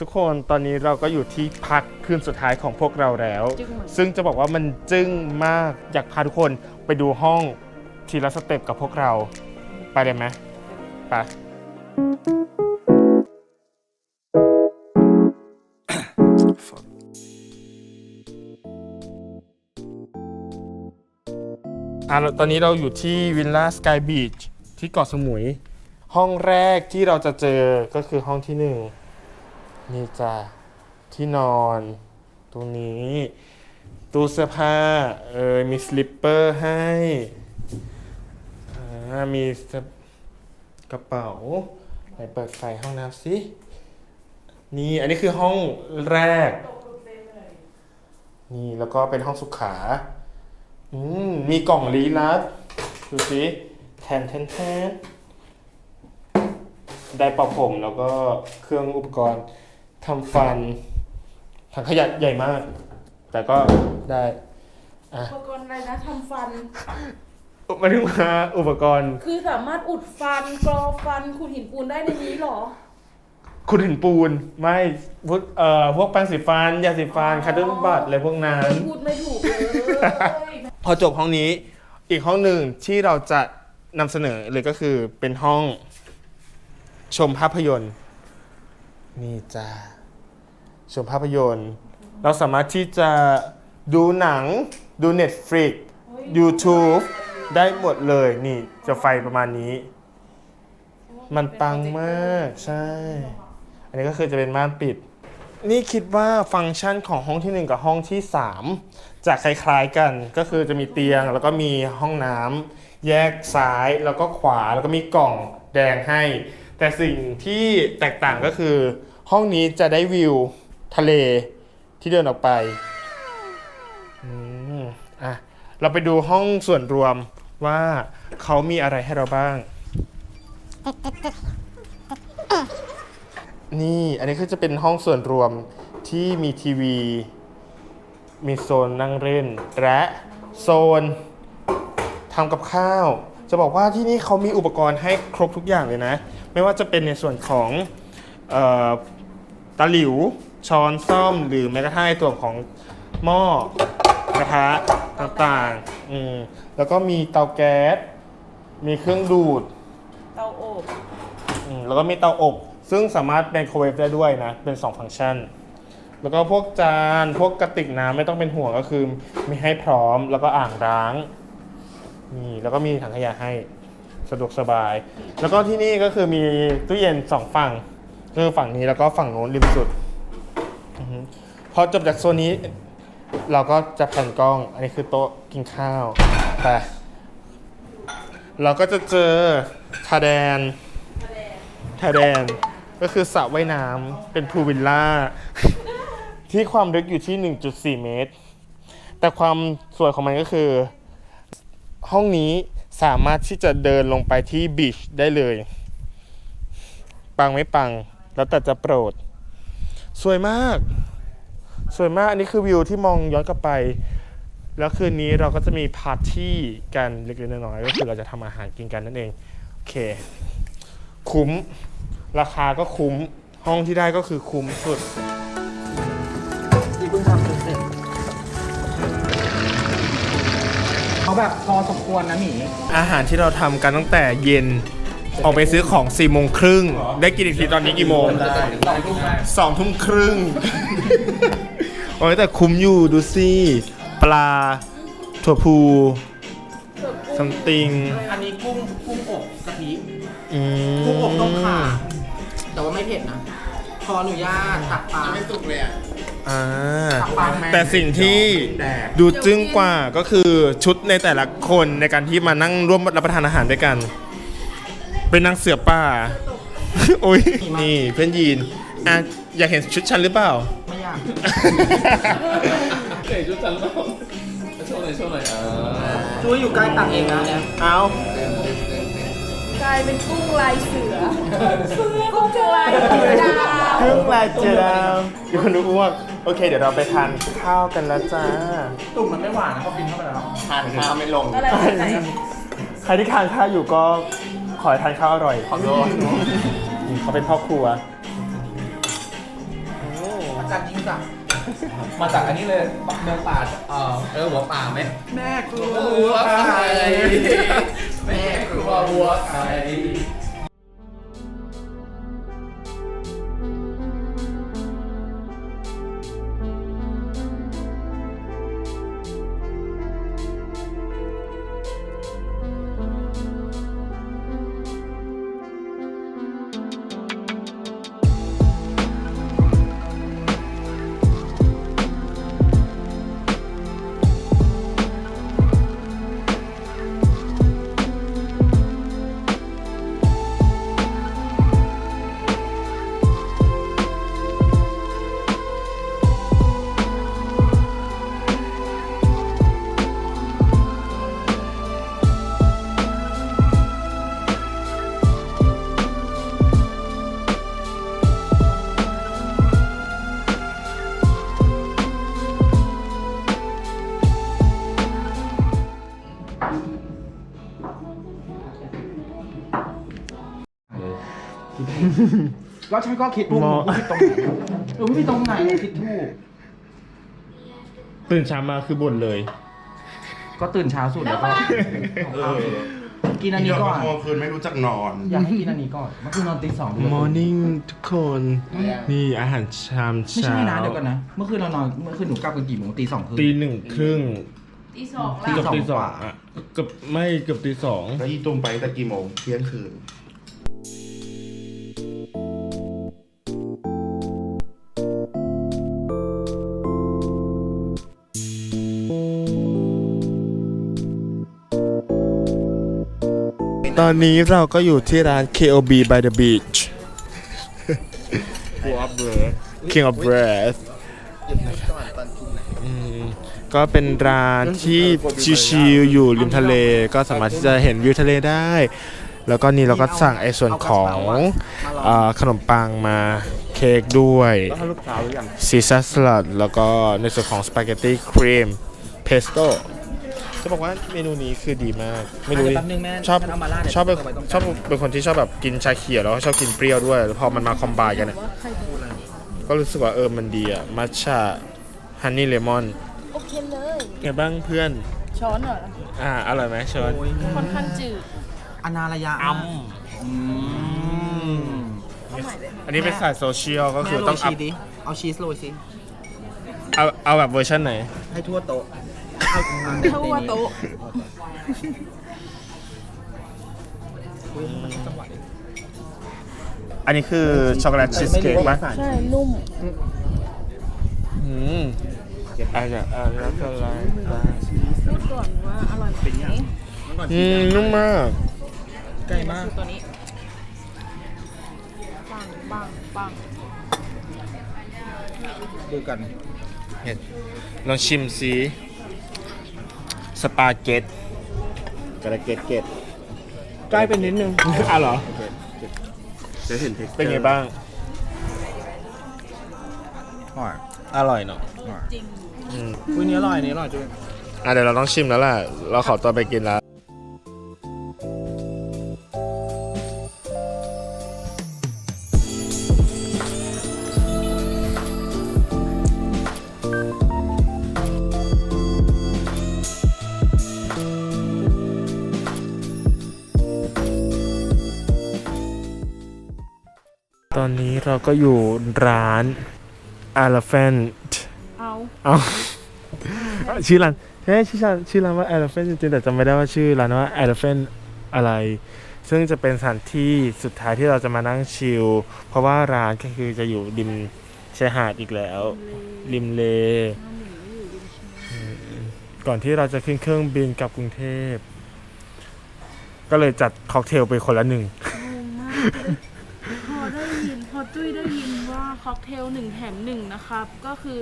ทุกคนตอนนี้เราก็อยู่ที่พักคืนสุดท้ายของพวกเราแล้ว จึ้งเหมือนซึ่งจะบอกว่ามันจึ้งมากอยากพาทุกคนไปดูห้องทีละสเต็ปกับพวกเรา ไปเลยไหมไป อะเราตอนนี้เราอยู่ที่วิลล่าสกายบีชที่เกาะสมุย ห้องแรกที่เราจะเจอก็คือห้องที่หนึ่ง นี่จ้ะที่นอนตรงนี้ตู้เสื้อผ้าเออมีสลิปเปอร์ให้อ่ามีกระเป๋าไหนเปิดไฟห้องน้ำสิ นี่อันนี้คือห้องแรก นี่แล้วก็เป็นห้องสุขาอืมมีกล่องลี้ลับดูสิแทนแทนแทนได้ป่าผมแล้วก็เครื่องอุปกรณ์ ทำฟันถังขยะใหญ่มาก แต่ก็ได้อะอุปกรณ์อะไรนะทำฟัน มาถึงมาอุปกรณ์ คือสามารถอุดฟันกรอฟันขูดหินปูนได้ในนี้เหรอคุณเห็นปูนไม่พวกเอ่อพวกแปรงสีฟันยาสีฟันอ๋อคัตเตอร์บัตอะไรพวกนั้น พูดไม่ถูกเลยพอจบห้องนี้อีกห้องหนึ่งที่เราจะนำเสนอเลยก็คือเป็นห้องชมภาพยนตร์ นี่จ้าชมภาพยนตร์ เราสามารถที่จะดูหนังดู Netflix YouTube ได้หมดเลยนี่จะไฟประมาณนี้ มันปังมากใช่ อันนี้ก็คือจะเป็นม่านปิด นี่คิดว่าฟังก์ชันของห้องที่ 1 กับห้องที่ 3 จะคล้ายๆกันก็คือจะมีเตียงแล้วก็มีห้องน้ำแยกซ้ายแล้วก็ขวาแล้วก็มีกล่องแดงให้ แต่สิ่งที่แตกต่างก็คือ ห้องนี้จะได้วิวทะเลที่เดินออกไปอืมอะเราไปดูห้องส่วนรวมว่าเขามีอะไรให้เราบ้าง นี่อันนี้ก็จะเป็นห้องส่วนรวมที่มีทีวี มีโซนนั่งเล่น และโซนทำกับข้าว จะบอกว่าที่นี่เขามีอุปกรณ์ให้ครบทุกอย่างเลยนะ ไม่ว่าจะเป็นในส่วนของเออตะหลิว ช้อนซ่อม หรือแม้กระทั่งในตัวของหม้อกระทะต่างๆอืมแล้วก็มีเตาแก๊ส มีเครื่องดูด เตาอบอืมแล้วก็มีเตาอบ ซึ่งสามารถไมโครเวฟได้ด้วยนะ เป็น 2 ฟังก์ชัน แล้วก็พวกจาน พวกกระติกน้ำไม่ต้องเป็นห่วงก็คือ มีให้พร้อม แล้วก็อ่างล้าง นี่แล้วก็มีถังขยะให้สะดวกสบาย แล้วก็ที่นี่ก็คือมีตู้เย็นสองฝั่ง คือฝั่งนี้แล้วก็ฝั่งโน้นริมสุดอพอจบจากโซนนี้ เราก็จะแผ่นกล้อง อันนี้คือโต๊ะกินข้าวแต่เราก็จะเจอทาแดนทาแดนก็คือสระว่ายน้ำเป็นพูลวิลล่า ที่ความลึกอยู่ที่ 1.4 เมตร แต่ความสวยของมันก็คือ ห้องนี้สามารถที่จะเดินลงไปที่บีชได้เลย ปังไม่ปัง แล้วแต่จะโปรด สวยมาก สวยมาก อันนี้คือวิวที่มองย้อนกลับไป แล้วคืนนี้เราก็จะมีปาร์ตี้กันเล็กๆน้อยๆก็คือเราจะทำอาหารกินกันนั่นเอง โอเค คุ้ม ราคาก็คุ้ม ห้องที่ได้ก็คือคุ้มสุด เขาแบบพอสมควรนะหมีอาหารที่เราทำกันตั้งแต่เย็น ออกไปซื้อของ4ี่โมงครึ่ง ได้กินอีกทีตอนนี้กี่โมงสองทุ่มครึ่ง โอ้ยแต่คุ้มอยู่ดูสิปลา ถั่วพูซัมติง อันนี้กุ้งกุ้งอบกะทิอืมกุ้งอบต้มข่าแต่ว่าไม่เผ็ดนะ ขออนุญาตตักปลาไม่สุกเลยอะ อ่าตักปลาแม่แต่สิ่งที่ดูจึ้งกว่าก็คือชุดในแต่ละคนในการที่มานั่งร่วมรับประทานอาหารด้วยกัน เป็นนางเสือป่า โอ้ยนี่เพื่อนยีนอะอยากเห็นชุดฉันหรือเปล่า ไม่อยากเตะชุดจันทร์แล้วโชว์หน่อยโชว์หน่อยอ่าช่วยอยู่ใกล้ตักเองนะเนี่ยเอากลายเป็นกุ้งลายเสือกุ้งลายเสือดาวเครื่องลายเจดาวอยู่คนดูอ้วก โอเค เดี๋ยวเราไปทานข้าวกันแล้วจ้า ตุ่มมันไม่หวานนะเขาบินเข้าไปแล้ว ทานข้าวไม่ลง อะไรแบบไหนใครที่ทานข้าวอยู่ก็ขอให้ทานข้าวอร่อยขอโทษ นี่เขาเป็นพ่อครัวจันทร์ยิ่งศักดิ์มาจากอันนี้เลยเมืองป่าเออเออหัวป่าไหมแม่ครัววัวไข่แม่ครัววัวไข่ ก็ใช่ก็คิดถูกมอกูคิดตรงไหนเออไม่มีตรงไหนคิดถูก ตื่นเช้ามาคือบ่นเลย ก็ตื่นเช้าสุดแล้วก็กินอันนี้ก่อนเมื่อคืนไม่รู้จักนอน อยากให้กินอันนี้ก่อนเมื่อคืนนอนตีสอง Morning ทุกคน นี่อาหารชามไม่เช้าใช่นะเดี๋ยวก่อนนะ เมื่อคืนเรานอนเมื่อคืนหนูกลับกันกี่โมงตีสองคืน ตีหนึ่งครึ่งตีสองตีละ เกือบสองตีสกองว่าอะเกือบไม่เกือบตีสอง แล้วอีตุ้มไปแต่กี่โมงเที่ยงคืน ตอนนี้เราก็อยู่ที่ร้าน KOB by the beach King of Breath King of Breath อืมก็เป็นร้านที่ชิลๆอยู่ริมทะเล ก็สามารถที่จะเห็นวิวทะเลได้ แล้วก็นี่เราก็สั่งไอ้ส่วนของอ่าขนมปังมาเค้กด้วยซีซัสสลัดแล้วก็ในส่วนของสปาเกตตี้ครีมเพสโต้ จะบอกว่าเมนูนี้คือดีมาก ไม่รู้เดี๋ดิยวแป๊บนึงแม่ชอบฉันเอามาราดเดี๋ยวชอบเป็นเอาไว้ตรงกลาง ชอบเป็นคนที่ชอบแบบกินชาเขียวแล้วก็ชอบกินเปรี้ยวด้วยแล้วพอมันมาคอมไบกันเนี่ยก็รู้สึกว่าเออมันดีอะมัทฉะฮันนี่เลมอนโอเคเลย ไงบ้างเพื่อน ช้อนเหรอ อ่าอร่อยไหมเชิญค่อนข้างจืด อนาระยะอัมอืมอันนี้เป็นสายโซเชียลก็แม่คือโรต้อยงอัชีพสดิเอาชีสโรยสิเอาเอาแบบเวอร์ชันไหนให้ทั่วโต๊ะเอา ทั่วโต๊ะอันจังหวอันนี้คือช็อกโกแลตชีสเค้กป่ะใช่ นุ่ม อืมอันเนี้ยอันนี้ก็อะไรพูดก่อนว่าอร่อยไหมอืมนุ่มมาก ใกล้มากตัวนี้ปังปังปังดูกันลองชิมสิ สปาเกตกระเกตเกตใกล้เป็นนิดนึง อะเหรอ จะเห็นเท็กเป็นไงบ้าง อร่อยอร่อยเนาะจริงอืม อุ้ยนี้อร่อยนี้อร่อยจุ้ยอะเดี๋ยวเราต้องชิมแล้วล่ะ เราขอตัวไปกินแล้ว อนนี้เราก็อยู่ร้าน Elephant เอาเอาชื่อร้านใช่ชื่อร้านชื่อร้านว่า Elephant จริงๆแต่จำไม่ได้ว่าชื่อร้านว่า Elephant อะไร ซึ่งจะเป็นสถานที่สุดท้ายที่เราจะมานั่งชิล เพราะว่าร้านก็คือจะอยู่ริมชายหาดอีกแล้ว ริมเลอืมก่อนที่เราจะขึ้นเครื่องบินกลับกรุงเทพ ก็เลยจัดค็อกเทลไปคนละหนึ่ง งงมากพอได้ยินพอ จุ้ยได้ยินว่าค็อกเทลหนึ่งแถมหนึ่งนะครับ ก็คือ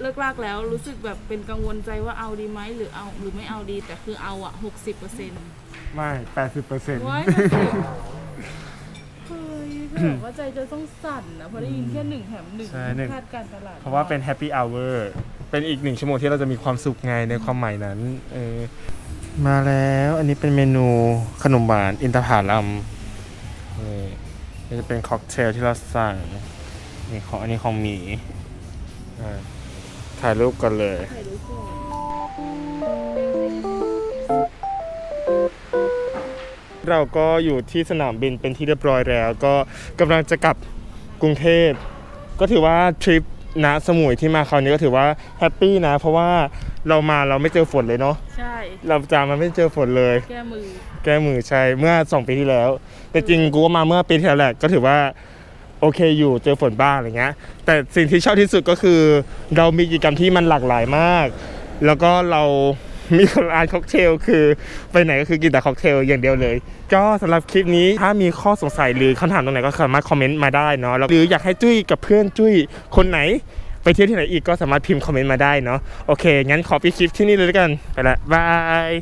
เลิกลากแล้วรู้สึกแบบเป็นกังวลใจว่าเอาดีไหมหรือเอาหรือไม่เอาดี แต่คือเอาอะหกสิบเปอร์เซ็นต์ไม่แปดสิบเปอร์เซ็นต์ว้ายเฮ้ยก็แบบว่าใจจะต้องสั่นนะพอได้ยินแค่หนึ่งแถมหนึ่งใช่หนึ่ง คาดการณ์ตลาดเพราะว่าเป็นแฮปปี้อ o เวอร์เป็นอีกหนึ่งชั่วโมงที่เราจะมีความสุขไงในความหมายนั้นเออมาแล้วอันนี้เป็นเมนูขนมหวานอินทผลัมนี่ นี่จะเป็นค็อกเทลที่เราสั่งนี่ของอันนี้ของหมีถ่ายรูปกันเลยเราก็อยู่ที่สนามบินเป็นที่เรียบร้อยแล้ว ก็กำลังจะกลับกรุงเทพ ก็ถือว่าทริป ณสมุยที่มาคราวนี้ก็ถือว่าแฮปปี้นะ เพราะว่าเรามาเราไม่เจอฝนเลยเนาะใช่ เราจามันไม่เจอฝนเลย แก้มือ แก้มือใช่เมื่อ 2 ปีที่แล้ว แต่จริงกูก็มาเมื่อปีที่แล้วแหละก็ถือว่าโอเคอยู่เจอฝนบ้างอะไรเงี้ย แต่สิ่งที่ชอบที่สุดก็คือ เรามีกิจกรรมที่มันหลากหลายมาก แล้วก็เรา มีร้านค็อกเทลคือไปไหนก็คือกินแต่ค็อกเทลอย่างเดียวเลย ก็สำหรับคลิปนี้ถ้ามีข้อสงสัยหรือคำถามตรงไหนก็สามารถคอมเมนต์มาได้เนาะหรืออยากให้จุ้ยกับเพื่อนจุ้ยคนไหน ไปเที่ยวที่ไหนอีกก็สามารถพิมพ์คอมเมนต์มาได้เนาะโอเคงั้นขอปิดคลิปที่นี่เลยแล้วกันไปละบาย